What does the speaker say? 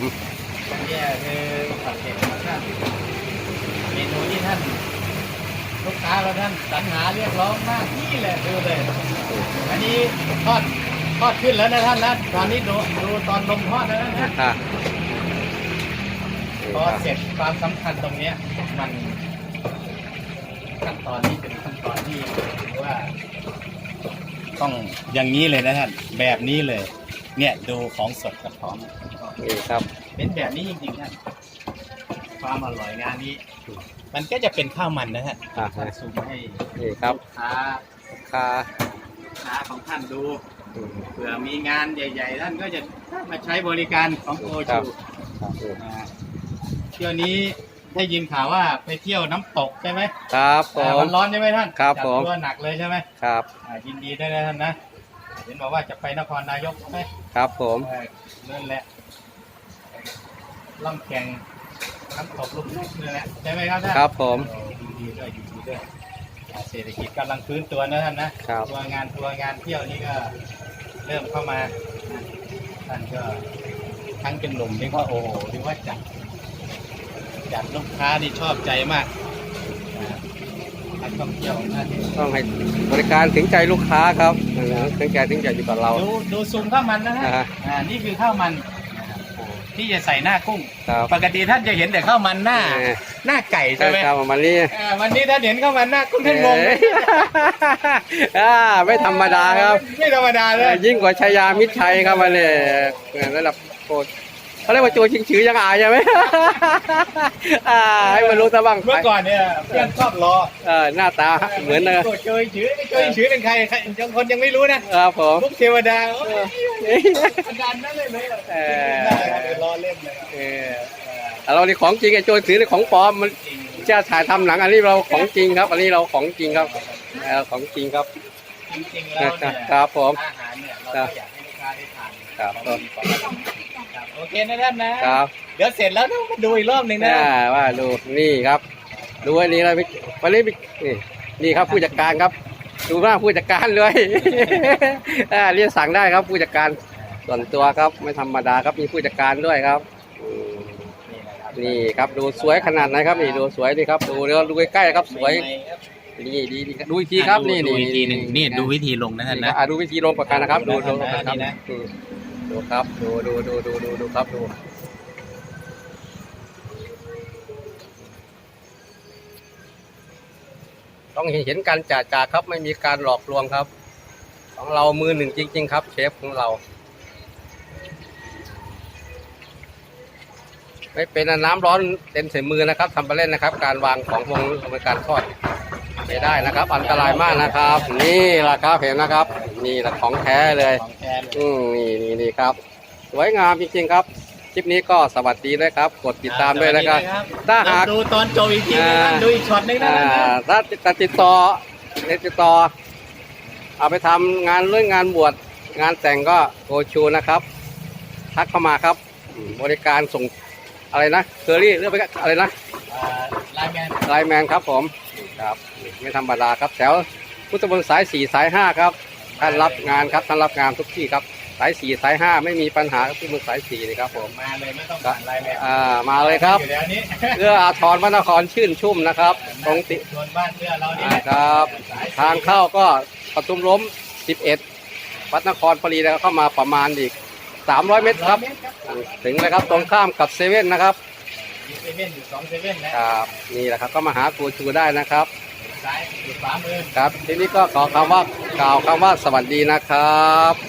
เนี่ยคือผัดเผ็ดธรรมชาติเมนูที่ท่านลูกค้าเราท่านสรรหาเรียกร้องมากนี่แหละดูเลย อันนี้ทอดทอดขึ้นแล้วนะท่านนะตอนนี้ดูดูตอนลมทอดแล้วนะอะพอเสร็จความสำคัญตรงเนี้ยมันขั้นตอนนี้เป็นขั้นตอนที่ถือว่า ต้องอย่างนี้เลยนะท่านแบบนี้เลย เนี่ยดูของสดกับของ นี่ครับเป็นแบบนี้จริงๆท่านความอร่อยงานนี้ มันก็จะเป็นข้าวมันนะฮะอะท่านซูมให้นี่ครับลูกค้าค่าลูกค้าของท่านดูอืม เผื่อมีงานใหญ่ ๆ ท่านก็จะมาใช้บริการของโอครัชูบ ครับนี่อ่าเที่ยวนี้ได้ยินข่าวว่าไปเที่ยวน้ำตกใช่ไหมครับผอ่าม มันร้อนใช่ไหมท่านครับจัดผมตัวหนักเลยใช่ไหมครับอ่ายินดีด้วยนะท่านนะเห็นบอกว่าจะไปนครนายกใช่ไหมครับผม เออนั่นแหละ ล่องแข่งน้ำตกลูกเล็กนี่แหละใช่ไหมครับท่านครับผม โอ้ยินดีด้วยยินดีด้วยอ่าเศรษฐกิจกำลังฟื้นตัวนะท่านนะครับ ตัวงานตัวงานเที่ยวนี้ก็เริ่มเข้ามานะท่านก็ทั้งเป็นหนุ่มนี่ก็โอ้โหหรือว่าจัดจัดลูกค้านี่ชอบใจมากอ่านักท่องเที่ยวของท่านนี่ต้องให้บริการถึงใจลูกค้าครับเออถึงใจถึงใจอยู่กับเรา ดูดูซูมข้าวมันนะฮะอ่าฮะอ่านี่คือข้าวมัน ที่จะใส่หน้ากุ้ง ครับปกติท่านจะเห็นแต่ข้าวมันหน้า เออ หน้าไก่ใช่ไหมครับประมาณนี้อ่าวันนี้ท่านเห็นข้าวมันหน้ากุ้งท่านงงไหมอ่าไม่ธรรมดาครับไม่ธรรมดาเลยยิ่งกว่าชายามิตรชัยครับมันเนี่ยระดับโคตร เขาเรียกว่าโจชิงชือยังอายใช่ไหม อ่าให้มันรู้ซะบ้างเมื่อก่อนเนี่ยเพื่อนชอบล้อเออหน้าตาเหมือนนะโกรธเจยชือเจยชือเป็นใครใครยังคนยังไม่รู้นะครับผมพวกเทวดาโอ้ยเอ้ยอาจารย์นั่นเลยเลยเออได้ครับเดี๋ยวล้อเล่นเลยครับเออแต่เรานี่ของจริงไอ้โจรถือนี่ของปลอมมันจริงจะถ่ายทำหนังอันนี้เราของจริงครับ อันนี้เราของจริงครับเออของจริงครับจริงๆแล้วเนี่ยครับผมอาหารเนี่ยเราก็อยากให้ลูกค้าได้ทานครับ โอเคนะท่านนะ ครับเดี๋ยวเสร็จแล้วต้องมาดูอีกรอบหนึ่งนะ น่าว่าดูนี่ครับ ดูอันนี้เราไปวันนี้ไปนี่นี่ครับผู้จัดการครับ ดูหน้าผู้จัดการเลย อ่าเรียกสั่งได้ครับผู้จัดการส่วนตัวครับไม่ธรรมดาครับมีผู้จัดการด้วยครับอืมนี่นะครับนี่ครับดูสวยขนาดไหนครับนี่ดูสวยนี่ครับดูเดี๋ยวดูใกล้ๆครับสวยใหม่ๆครับนี่ดีดีดูอีกทีครับนี่ดูนี่อีกทีหนึ่งนี่ดูวิธีลงนะท่านนี่นะ อะดูวิธีลงประกันนะครับดูดูดูดูนะครับนี่นะอืม ดูครับ ดูดูดูดูดูดูครับดูต้องเห็นเห็นการจ่าจ่าครับ ไม่มีการหลอกลวงครับ ของเรามือหนึ่งจริง ๆ ครับ เชฟของเรา ไม่เป็นน้ำร้อนเต็มใส่มือนะครับทำไปเล่นนะครับ การวางของวงในการทอด ไม่ได้นะครับ อันตรายมากนะครับ นี่แหละครับเห็นนะครับ นี่แหละของแท้เลย ของแท้เลยอืมนี่นี่นี่ครับ สวยงามจริงๆครับ คลิปนี้ก็สวัสดีด้วยครับ กดติดตามด้วยนะครับ ถ้าหาก ดูตอนโจบอีกทีนะอ่า ดูอีกช็อตหนึงนะอ่าถ้าจะติดต่อติดต่อ เอาไปทำงานเรื่องงานบวชงานแต่งก็โกชูนะครับทักเข้ามาครับอืมบริการส่งอะไรนะเคอรี่เรื่องไปอะไรนะอ่าไลน์แมนไลน์แมนครับผม ครับไม่ธรรมดาครับแถวพุทธมนต์สายสี่สายห้าครับท่านรับงานครับท่านรับงานทุกที่ครับสายสี่สายห้าไม่มีปัญหาครับพุทธมนต์สายสี่เลยครับผมมาเลยไม่ต้องผ่านไลน์แมนอ่ามาเลยครับอยู่แล้วนี้เพื่ออาทรพระนครชื่นชุ่มนะครับตรงติโดนบ้านเพื่อเรานี่อ่าครับสยทางเข้าก็ปทุมล้ม 11 วัดนครพอดีแล้วเข้ามาประมาณอีก 300 เมตรครับเมตรครับถึงเลยครับตรงข้ามกับเซเว่นนะครับ มีเซเว่นอยู่สองเซเว่นนะ ครับนี่แหละครับก็มาหาครูชูได้นะครับ ซ้ายอยู่ขวามือ ครับ ทีนี้ก็ขอคำว่ากล่าวคำว่าสวัสดีนะครับ